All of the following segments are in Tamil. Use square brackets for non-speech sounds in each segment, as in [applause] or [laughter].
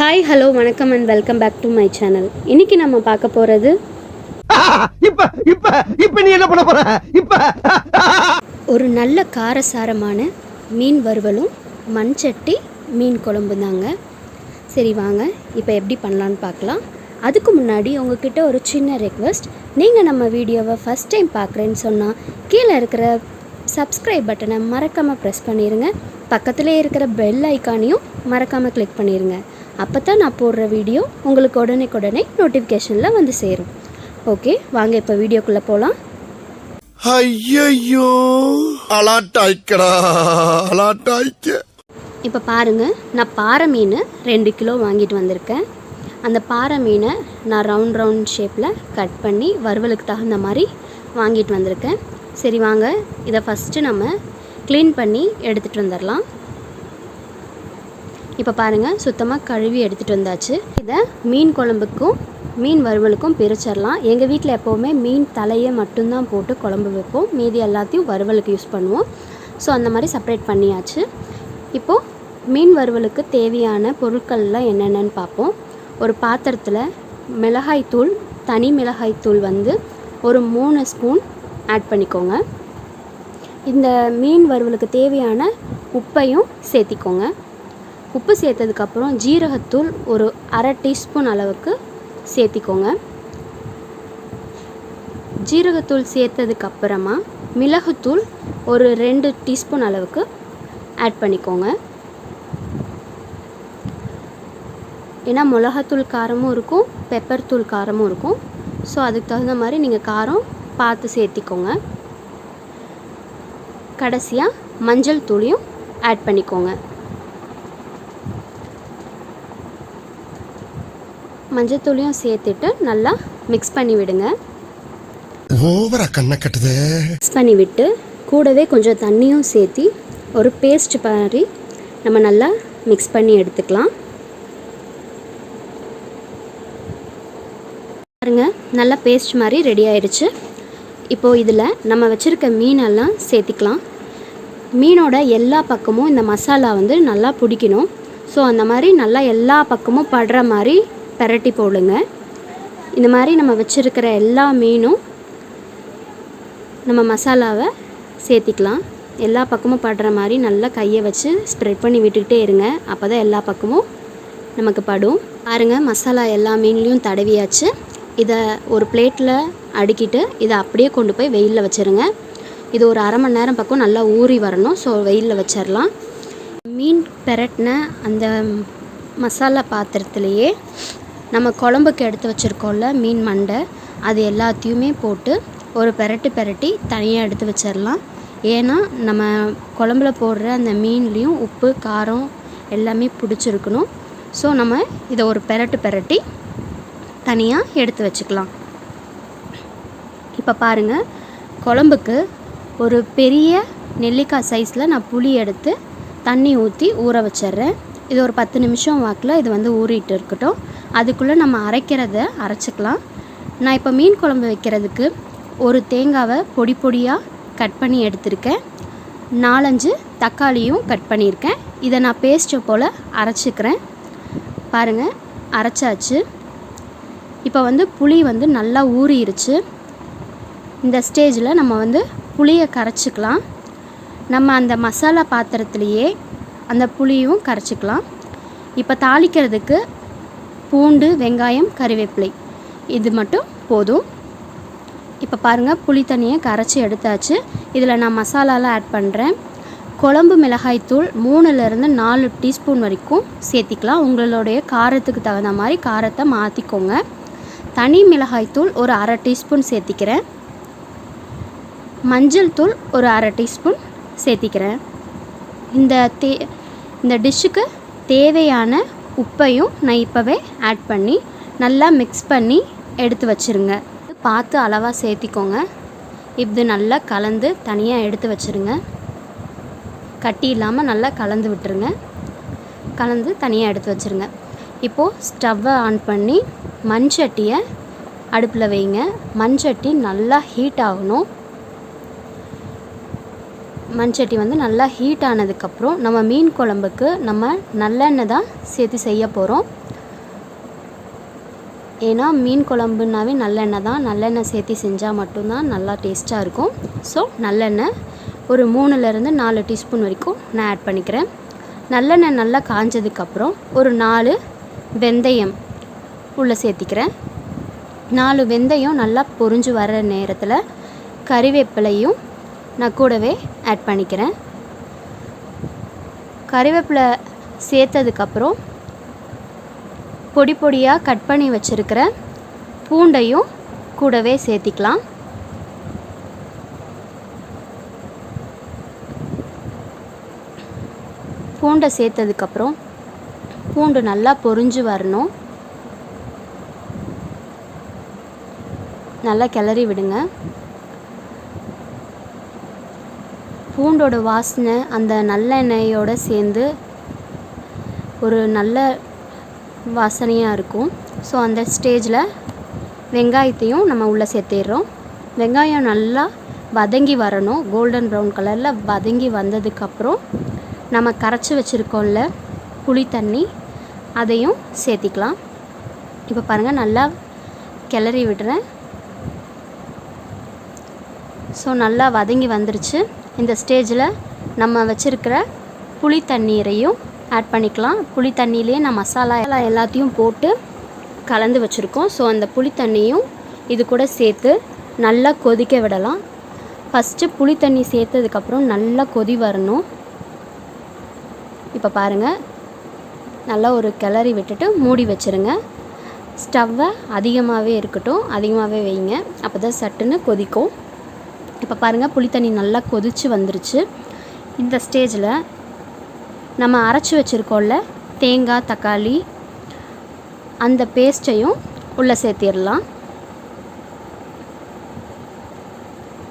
ஹாய் ஹலோ வணக்கம் and welcome back to my channel இன்னைக்கு நம்ம பார்க்க போகிறது [laughs] இப்ப இப்ப இப்ப நீ என்ன பண்ண போற? இப்ப. [laughs] ஒரு நல்ல காரசாரமான மீன் வறுவலும் மண் சட்டி மீன் குழம்பு தாங்க. சரி வாங்க இப்போ எப்படி பண்ணலான்னு பார்க்கலாம். அதுக்கு முன்னாடி உங்ககிட்ட ஒரு சின்ன ரெக்வெஸ்ட் நீங்கள் நம்ம வீடியோவை ஃபஸ்ட் டைம் பார்க்குறேன்னு சொன்னால் கீழே இருக்கிற சப்ஸ்கிரைப் பட்டனை மறக்காமல் ப்ரெஸ் பண்ணிடுங்க பக்கத்திலே இருக்கிற பெல் ஐக்கானையும் மறக்காமல் கிளிக் பண்ணிடுங்க அப்போ தான் நான் போடுற வீடியோ உங்களுக்கு உடனே உடனே நோட்டிஃபிகேஷனில் வந்து சேரும். ஓகே வாங்க இப்போ வீடியோக்குள்ளே போகலாம் ஐயையோ அலாட்டாய்க்கடா அலாட்டாய்க்க இப்போ பாருங்கள் நான் பாறை மீன் ரெண்டு கிலோ வாங்கிட்டு வந்திருக்கேன். அந்த பாறை மீனை நான் ரவுண்ட் ரவுண்ட் ஷேப்பில் கட் பண்ணி வறுவலுக்கு தகுந்த மாதிரி வாங்கிட்டு வந்திருக்கேன். சரி வாங்க இதை ஃபஸ்ட்டு நம்ம க்ளீன் பண்ணி எடுத்துகிட்டு வந்துடலாம் இப்போ பாருங்கள் சுத்தமாக கழுவி எடுத்துகிட்டு வந்தாச்சு. இதை மீன் குழம்புக்கும் மீன் வறுவலுக்கும் பிரிச்சிடலாம் எங்கள் வீட்டில் எப்போவுமே மீன் தலையை மட்டும்தான் போட்டு குழம்பு வைப்போம். மீதி எல்லாத்தையும் வறுவலுக்கு யூஸ் பண்ணுவோம். ஸோ அந்த மாதிரி செப்பரேட் பண்ணியாச்சு. இப்போது மீன் வறுவலுக்கு தேவையான பொருட்கள்லாம் என்னென்னன்னு பார்ப்போம். ஒரு பாத்திரத்தில் மிளகாய்த்தூள் தனி மிளகாய்த்தூள் வந்து ஒரு மூணு ஸ்பூன் ஆட் பண்ணிக்கோங்க. இந்த மீன் வறுவலுக்கு தேவையான உப்பையும் சேர்த்திக்கோங்க. உப்பு சேர்த்ததுக்கப்புறம் ஜீரகத்தூள் ஒரு அரை டீஸ்பூன் அளவுக்கு சேர்த்திக்கோங்க. ஜீரகத்தூள் சேர்த்ததுக்கப்புறமா மிளகுத்தூள் ஒரு ரெண்டு டீஸ்பூன் அளவுக்கு ஆட் பண்ணிக்கோங்க. ஏன்னா மிளகாத்தூள் காரமும் இருக்கும் பெப்பர் தூள் காரமும் இருக்கும். ஸோ அதுக்கு தகுந்த மாதிரி நீங்கள் காரம் பார்த்து சேர்த்திக்கோங்க. கடைசியாக மஞ்சள் தூளையும் ஆட் பண்ணிக்கோங்க. மஞ்சள் தூளையும் சேர்த்துட்டு நல்லா மிக்ஸ் பண்ணி விடுங்க ஓவரா கண்ணை கட்டுதே. மிக்ஸ் பண்ணி விட்டு கூடவே கொஞ்சம் தண்ணியும் சேர்த்தி ஒரு பேஸ்ட் மாதிரி நம்ம நல்லா மிக்ஸ் பண்ணி எடுத்துக்கலாம். பாருங்க நல்லா பேஸ்ட் மாதிரி ரெடி ஆயிடுச்சு. இப்போது இதில் நம்ம வச்சுருக்க மீனெல்லாம் சேர்த்திக்கலாம். மீனோட எல்லா பக்கமும் இந்த மசாலா வந்து நல்லா பிடிக்கணும். ஸோ அந்த மாதிரி நல்லா எல்லா பக்கமும் படுற மாதிரி பெரட்டி போடுங்க. இந்த மாதிரி நம்ம வச்சுருக்கிற எல்லா மீனும் நம்ம மசாலாவை சேர்த்திக்கலாம். எல்லா பக்கமும் படுற மாதிரி நல்லா கையை வச்சு ஸ்ப்ரெட் பண்ணி விட்டுக்கிட்டே இருங்க. அப்போ தான் எல்லா பக்கமும் நமக்கு படும். பாருங்கள் மசாலா எல்லா மீன்லேயும் தடவியாச்சு. இதை ஒரு பிளேட்டில் அடுக்கிட்டு இதை அப்படியே கொண்டு போய் வெயிலில் வச்சுருங்க. இது ஒரு அரை மணி நேரம் பக்கம் நல்லா ஊறி வரணும். ஸோ வெயிலில் வச்சிடலாம் மீன் பெரட்டின அந்த மசாலா பாத்திரத்துலேயே நம்ம குழம்புக்கு எடுத்து வச்சுருக்கோம்ல மீன் மண்டை அது எல்லாத்தையுமே போட்டு ஒரு பெரட்டு பெரட்டி தனியாக எடுத்து வச்சிடலாம் ஏன்னா நம்ம குழம்புல போடுற அந்த மீன்லேயும் உப்பு காரம் எல்லாமே பிடிச்சிருக்கணும். ஸோ நம்ம இதை ஒரு பெரட்டு பெரட்டி தனியாக எடுத்து வச்சுக்கலாம். இப்போ பாருங்கள் குழம்புக்கு ஒரு பெரிய நெல்லிக்காய் சைஸில் நான் புளி எடுத்து தண்ணி ஊற்றி ஊற வச்சிடுறேன். இது ஒரு பத்து நிமிஷம் வாக்கில் இது வந்து ஊறிட்டு இருக்கட்டும். அதுக்குள்ளே நம்ம அரைக்கிறத அரைச்சிக்கலாம். நான் இப்போ மீன் குழம்பு வைக்கிறதுக்கு ஒரு தேங்காவை பொடி பொடியாக கட் பண்ணி எடுத்திருக்கேன். நாலஞ்சு தக்காளியும் கட் பண்ணியிருக்கேன். இதை நான் பேஸ்ட்டை போல் அரைச்சிக்கிறேன். பாருங்கள் அரைச்சாச்சு. இப்போ வந்து புளி வந்து நல்லா ஊறிடுச்சு இந்த ஸ்டேஜில் நம்ம வந்து புளியை கரைச்சிக்கலாம். நம்ம அந்த மசாலா பாத்திரத்துலேயே அந்த புளியும் கரைச்சிக்கலாம். இப்போ தாளிக்கிறதுக்கு பூண்டு வெங்காயம் கறிவேப்பிலை. இது மட்டும் போதும். இப்போ பாருங்கள் புளி தண்ணியை கரைச்சி எடுத்தாச்சு. இதில் நான் மசாலாலாம் ஆட் பண்ணுறேன் குழம்பு மிளகாய்த்தூள் மூணுலேருந்து நாலு டீஸ்பூன் வரைக்கும் சேர்த்திக்கலாம். உங்களுடைய காரத்துக்கு தகுந்த மாதிரி காரத்தை மாற்றிக்கோங்க தனி மிளகாய்த்தூள் ஒரு அரை டீஸ்பூன் சேர்த்திக்கிறேன். மஞ்சள் தூள் ஒரு அரை டீஸ்பூன். சேர்த்திக்கிறேன். இந்த தே இந்த டிஷ்ஷுக்கு தேவையான உப்பையும் நான் இப்போவே ஆட் பண்ணி நல்லா மிக்ஸ் பண்ணி எடுத்து வச்சுருங்க. பார்த்து அளவாக சேர்த்திக்கோங்க. இது நல்லா கலந்து தனியாக எடுத்து வச்சுருங்க. கட்டி இல்லாமல் நல்லா கலந்து விட்டுருங்க. கலந்து தனியாக எடுத்து வச்சுருங்க. இப்போது ஸ்டவ்வை ஆன் பண்ணி மண் சட்டியை அடுப்பில் வைங்க. மண் சட்டி நல்லா ஹீட் ஆகணும். மண்சட்டி வந்து நல்லா ஹீட் ஆனதுக்கப்புறம் நம்ம மீன் குழம்புக்கு நம்ம நல்லெண்ணெய் தான் சேர்த்து செய்ய போகிறோம் ஏன்னா மீன் குழம்புனாவே நல்லெண்ணெய் தான். நல்லெண்ணெய் சேர்த்து செஞ்சால் மட்டும்தான் நல்லா டேஸ்ட்டாக இருக்கும். ஸோ நல்லெண்ணெய் ஒரு மூணுலேருந்து நாலு டீஸ்பூன் வரைக்கும் நான் ஆட் பண்ணிக்கிறேன். நல்லெண்ணெய் நல்லா காஞ்சதுக்கப்புறம் ஒரு நாலு வெந்தயம் உள்ளே சேர்த்திக்கிறேன். நாலு வெந்தயம் நல்லா பொரிஞ்சு வர நேரத்தில் கறிவேப்பிலையும் நான் கூடவே ஆட் பண்ணிக்கிறேன். கறிவேப்பிலை சேர்த்ததுக்கப்புறம் பொடி பொடியாக கட் பண்ணி வச்சுருக்கிற பூண்டையும் கூடவே சேர்த்திக்கலாம். பூண்டை சேர்த்ததுக்கப்புறம் பூண்டு நல்லா பொரிஞ்சு வரணும். நல்லா கிளறி விடுங்க. பூண்டோட வாசனை அந்த நல்லெண்ணெயோட சேர்ந்து ஒரு நல்ல வாசனையாக இருக்கும். ஸோ அந்த ஸ்டேஜில் வெங்காயத்தையும் நம்ம உள்ளே சேர்த்திடுறோம். வெங்காயம் நல்லா வதங்கி வரணும். கோல்டன் ப்ரௌன் கலரில் வதங்கி வந்ததுக்கப்புறம் நம்ம கரைச்சி வச்சுருக்கோம்ல புளி தண்ணி அதையும் சேர்த்திக்கலாம். இப்போ பாருங்கள் நல்லா கிளறி விடுறேன் ஸோ நல்லா வதங்கி வந்துருச்சு. இந்த ஸ்டேஜில் நம்ம வச்சுருக்கிற புளி தண்ணீரையும் ஆட் பண்ணிக்கலாம். புளி தண்ணியிலே நான் மசாலா எல்லாத்தையும் போட்டு கலந்து வச்சுருக்கோம். ஸோ அந்த புளி தண்ணியும் இது கூட சேர்த்து நல்லா கொதிக்க விடலாம். ஃபஸ்ட்டு புளி தண்ணி சேர்த்ததுக்கப்புறம் நல்லா கொதி வரணும். இப்போ பாருங்கள் நல்லா ஒரு கிளறி விட்டுட்டு மூடி வச்சுருங்க. ஸ்டவ்வை அதிகமாகவே இருக்கட்டும். அதிகமாகவே வைங்க. அப்போ தான் சட்டுன்னு கொதிக்கும். இப்போ பாருங்கள் புளி தண்ணி நல்லா கொதித்து வந்துருச்சு. இந்த ஸ்டேஜில் நம்ம அரைச்சி வச்சுருக்கோம்ல தேங்காய் தக்காளி அந்த பேஸ்ட்டையும் உள்ளே சேர்த்திடலாம்.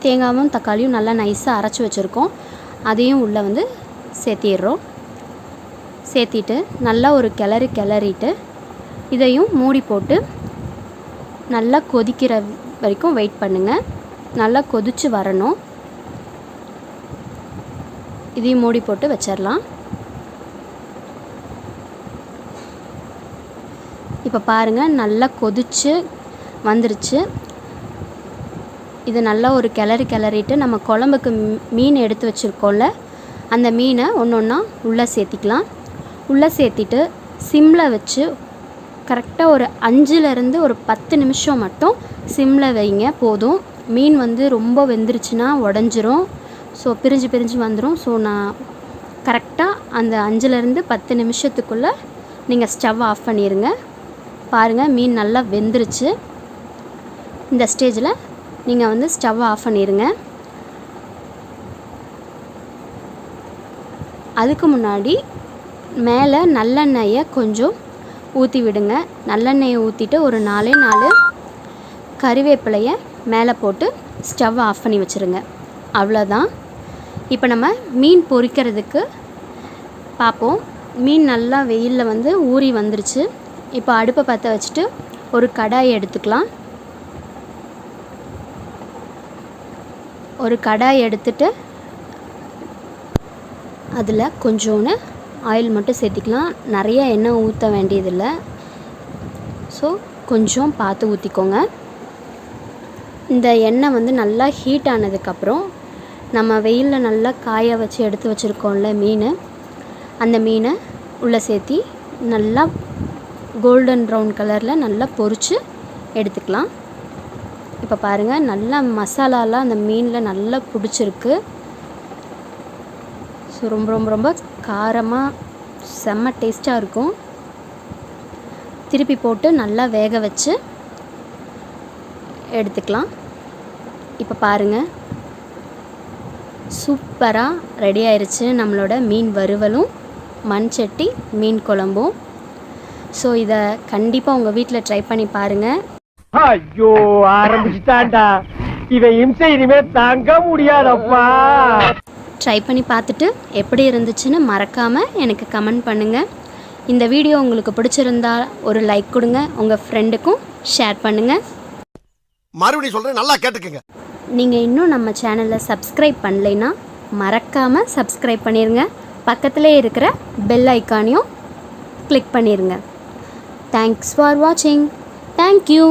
தேங்காயும் தக்காளியும் நல்லா நைஸாக அரைச்சி வச்சுருக்கோம். அதையும் உள்ளே வந்து சேர்த்திடுறோம். சேர்த்திட்டு நல்லா ஒரு கிளறி கிளறிட்டு இதையும் மூடி போட்டு நல்லா கொதிக்கிற வரைக்கும் வெயிட் பண்ணுங்கள் நல்லா கொதிச்சு வரணும். இதையும் மூடி போட்டு வச்சிடலாம் இப்போ பாருங்கள் நல்லா கொதிச்சு வந்துருச்சு. இது நல்லா ஒரு கிளறி கிளறிட்டு நம்ம குழம்புக்கு மீ- மீன் எடுத்து வச்சுருக்கோம்ல அந்த மீனை ஒன்று ஒன்றா உள்ளே சேர்த்திக்கலாம். உள்ளே சேர்த்திட்டு சிம்மில் வச்சு கரெக்டாக ஒரு அஞ்சுலேருந்து ஒரு பத்து நிமிஷம் மட்டும் சிம்மில் வைங்க போதும். மீன் வந்து ரொம்ப வெந்துருச்சுன்னா உடஞ்சிரும். ஸோ பிரிஞ்சு பிரிஞ்சு வந்துடும் ஸோ நான் கரெக்டாக அந்த அஞ்சுலேருந்து பத்து நிமிஷத்துக்குள்ளே நீங்கள் ஸ்டவ் ஆஃப் பண்ணிடுங்க பாருங்கள் மீன் நல்லா வெந்துருச்சு. இந்த ஸ்டேஜில் நீங்கள் வந்து ஸ்டவ் ஆஃப் பண்ணிடுங்க அதுக்கு முன்னாடி மேலே நல்லெண்ணெயை கொஞ்சம் ஊற்றி விடுங்க. நல்லெண்ணெயை ஊற்றிட்டு ஒரு நாலே நாலு கறிவேப்பிலையை மேலே போட்டு ஸ்டவ் ஆஃப் பண்ணி வச்சுருங்க. அவ்வளோதான். இப்போ நம்ம மீன் பொரிக்கிறதுக்கு பார்ப்போம். மீன் நல்லா வெயிலில் வந்து ஊறி வந்துருச்சு. இப்போ அடுப்பை பற்ற வச்சுட்டு ஒரு கடாய் எடுத்துக்கலாம். ஒரு கடாய் எடுத்துட்டு அதில் கொஞ்சோன்னு ஆயில் மட்டும் சேர்த்திக்கலாம். நிறைய எண்ணெய் ஊற்ற வேண்டியதில்லை. ஸோ கொஞ்சம் பார்த்து ஊற்றிக்கோங்க. இந்த எண்ணெய் வந்து நல்லா ஹீட் ஆனதுக்கப்புறம் நம்ம வெயிலில் நல்லா காய வச்சு எடுத்து வச்சுருக்கோம்ல மீன். அந்த மீனை உள்ளே சேர்த்தி நல்லா கோல்டன் ப்ரௌன் கலரில் நல்லா பொரித்து எடுத்துக்கலாம். இப்போ பாருங்கள் நல்லா மசாலாலாம் அந்த மீனில் நல்லா பிடிச்சிருக்கு. ஸோ ரொம்ப ரொம்ப ரொம்ப காரமாக செம்ம டேஸ்ட்டாக இருக்கும். திருப்பி போட்டு நல்லா வேக வச்சு எடுத்துக்கலாம். இப்போ பாருங்கள் சூப்பராக ரெடி ஆயிருச்சு நம்மளோட மீன் வறுவலும் மண் சட்டி மீன் குழம்பும். ஸோ இதை கண்டிப்பாக உங்கள் வீட்டில் ட்ரை பண்ணி பாருங்கள் ஐயோ ஆரம்பிச்சுட்டான்டா. இவன் இம்சை இனிமே தாங்க முடியாதப்பா. ட்ரை பண்ணி பார்த்துட்டு எப்படி இருந்துச்சுன்னு மறக்காமல் எனக்கு கமெண்ட் பண்ணுங்கள் இந்த வீடியோ உங்களுக்கு பிடிச்சிருந்தா ஒரு லைக் கொடுங்க. உங்கள் ஃப்ரெண்டுக்கும் ஷேர் பண்ணுங்கள் மறுபடியும் சொல்கிறேன் நல்லா கேட்டுக்கங்க. நீங்கள் இன்னும் நம்ம சேனலை சப்ஸ்கிரைப் பண்ணலைன்னா மறக்காமல் சப்ஸ்கிரைப் பண்ணிடுங்க பக்கத்திலே இருக்கிற பெல் ஐக்கானையும் கிளிக் பண்ணிடுங்க தேங்க்ஸ் ஃபார் வாட்சிங் தேங்க்யூ